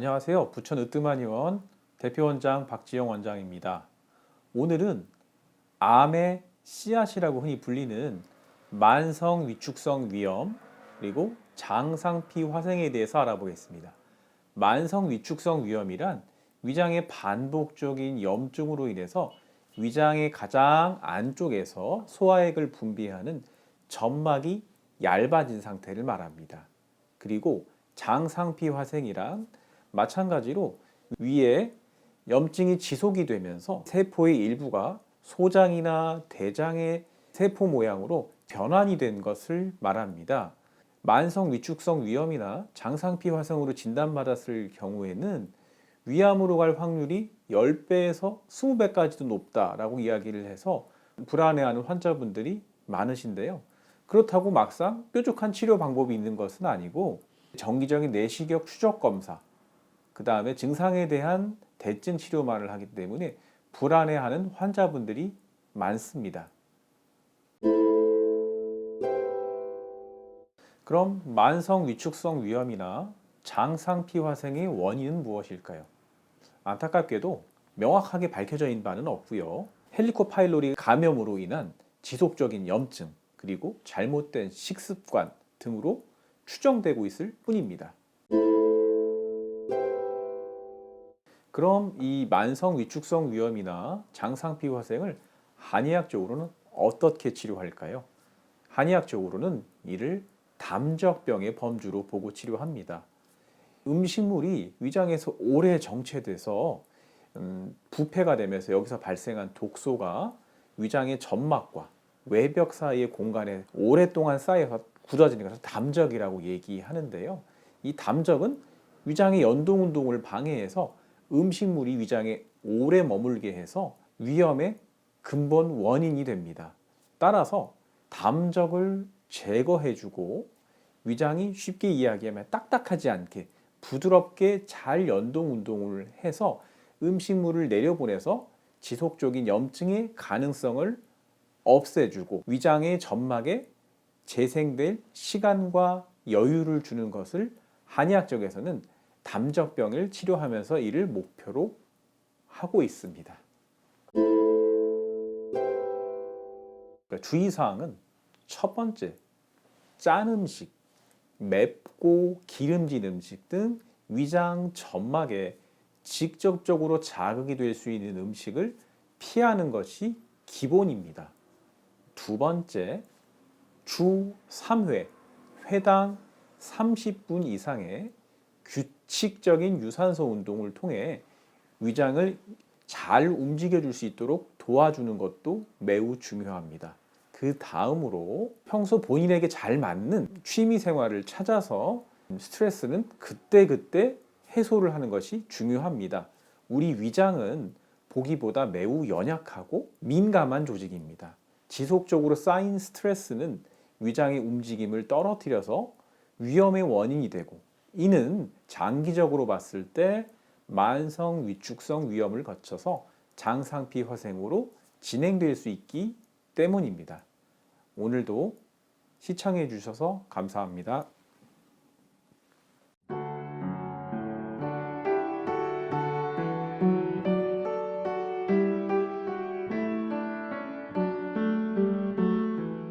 안녕하세요. 부천 으뜸한 의원 대표원장 박지영 원장입니다. 오늘은 암의 씨앗이라고 흔히 불리는 만성 위축성 위염 그리고 장상피 화생에 대해서 알아보겠습니다. 만성 위축성 위염이란 위장의 반복적인 염증으로 인해서 위장의 가장 안쪽에서 소화액을 분비하는 점막이 얇아진 상태를 말합니다. 그리고 장상피 화생이란 마찬가지로 위에 염증이 지속이 되면서 세포의 일부가 소장이나 대장의 세포 모양으로 변환이 된 것을 말합니다. 만성 위축성 위염이나 장상피 화성으로 진단받았을 경우에는 위암으로 갈 확률이 10배에서 20배까지도 높다라고 이야기를 해서 불안해하는 환자분들이 많으신데요. 그렇다고 막상 뾰족한 치료 방법이 있는 것은 아니고 정기적인 내시경 추적 검사, 그 다음에 증상에 대한 대증 치료만을 하기 때문에 불안해하는 환자분들이 많습니다. 그럼 만성 위축성 위염이나 장상피 화생의 원인은 무엇일까요? 안타깝게도 명확하게 밝혀져 있는 바는 없고요. 헬리코파일로리 감염으로 인한 지속적인 염증 그리고 잘못된 식습관 등으로 추정되고 있을 뿐입니다. 그럼 이 만성 위축성 위염이나 장상피 화생을 한의학적으로는 어떻게 치료할까요? 한의학적으로는 이를 담적병의 범주로 보고 치료합니다. 음식물이 위장에서 오래 정체돼서 음, 부패가 되면서 여기서 발생한 독소가 위장의 점막과 외벽 사이의 공간에 오랫동안 쌓여서 굳어지는 것을 담적이라고 얘기하는데요. 이 담적은 위장의 연동 운동을 방해해서 음식물이 위장에 오래 머물게 해서 위염의 근본 원인이 됩니다. 따라서 담적을 제거해주고 위장이 쉽게 이야기하면 딱딱하지 않게 부드럽게 잘 연동 운동을 해서 음식물을 내려보내서 지속적인 염증의 가능성을 없애주고 위장의 점막에 재생될 시간과 여유를 주는 것을 한의학적에서는 담적병을 치료하면서 이를 목표로 하고 있습니다. 그러니까 주의사항은 첫 번째, 짠 음식, 맵고 기름진 음식 등 위장 점막에 직접적으로 자극이 될 수 있는 음식을 피하는 것이 기본입니다. 두 번째, 주 3회, 회당 30분 이상의 규칙적인 유산소 운동을 통해 위장을 잘 움직여 줄 수 있도록 도와주는 것도 매우 중요합니다. 그 다음으로 평소 본인에게 잘 맞는 취미 생활을 찾아서 스트레스는 그때그때 해소를 하는 것이 중요합니다. 우리 위장은 보기보다 매우 연약하고 민감한 조직입니다. 지속적으로 쌓인 스트레스는 위장의 움직임을 떨어뜨려서 위험의 원인이 되고 이는 장기적으로 봤을 때 만성 위축성 위염을 거쳐서 장상피 화생으로 진행될 수 있기 때문입니다. 오늘도 시청해 주셔서 감사합니다.